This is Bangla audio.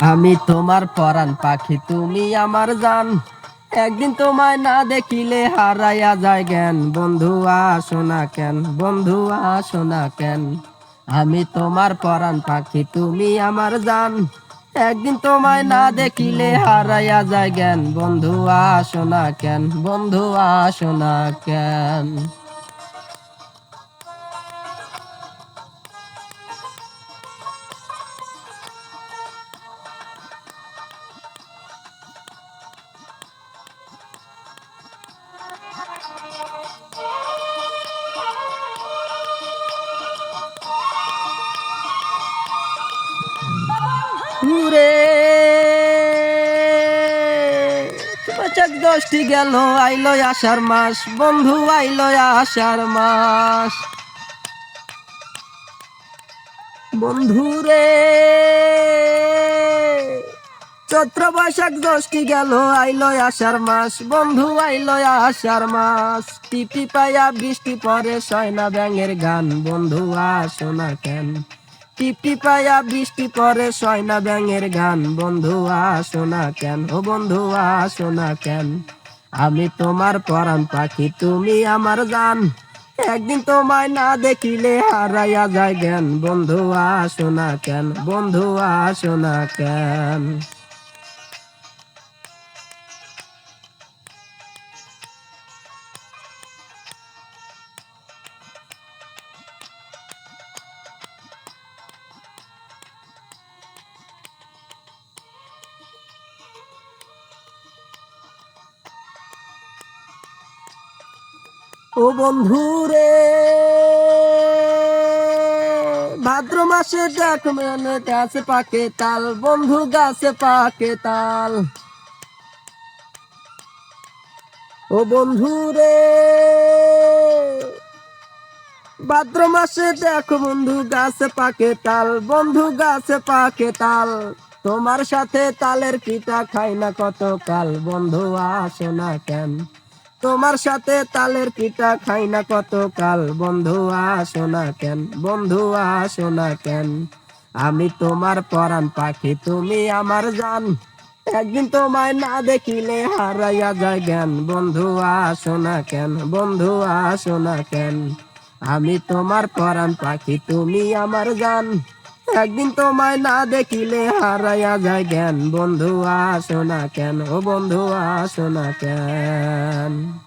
আমি তোমার পরাণ পাখি, তুমি আমার জান। একদিন তোমায় না দেখিলে হারাইয়া যায় জ্ঞান। বন্ধু, আসো না কেন, বন্ধু, আসো না কেন। আমি তোমার পরাণ পাখি, তুমি আমার জান। একদিন তোমায় না দেখিলে হারাইয়া যায় জ্ঞান। বন্ধু, আসো না কেন, বন্ধু, আসো না কেন। ঘুরে। চাক দশটি গেল, আইলো আষাঢ় মাস। বন্ধু, আইলো আষাঢ় মাস। বন্ধু রে। চৈত্র বৈশাখ দশটি গেল, আইলো আষাঢ় মাস। বন্ধু, আইলো আষাঢ় মাস। টিপি পায়া বৃষ্টি পরে, সয়না ব্যাঙের গান। বন্ধু, আসো না কেন। টিপটি পায়া বৃষ্টি পরে সয়না ব্যাঙের গান। বন্ধু, আসো না কেন? ও বন্ধু, আসো না কেন? আমি তোমার পরাণ পাখি, তুমি আমার জান। একদিন তোমায় না দেখিলে হারাইয়া যায় জ্ঞান। বন্ধু, আসো না কেন? বন্ধু, আসো না কেন? ও বন্ধু রে ভাদ্র মাসে দেখ মেলে গাছে পাকে তাল, বন্ধু গাছে পাকে তাল। ও বন্ধু রে ভাদ্র মাসে দেখো বন্ধু গাছে পাকে তাল, বন্ধু গাছে পাকে তাল। তোমার সাথে তালের পিতা খাই না কত কাল বন্ধু আসো না কেন? তোমার সাথে তালের পিঠা খাই না কত কাল বন্ধু, আসো না কেন? বন্ধু, আসো না কেন? আমি তোমার পরাণ পাখি, তুমি আমার জান। একদিন তোমায় না দেখিলে হারাইয়া যায় জ্ঞান। বন্ধু, আসো না কেন? বন্ধু, আসো না কেন? আমি তোমার পরাণ পাখি, তুমি আমার জান। একদিন তোমায় না দেখিলে হারাইয়া যায় জ্ঞান। বন্ধু, আসো না কেন? বন্ধু, আসো না কেন?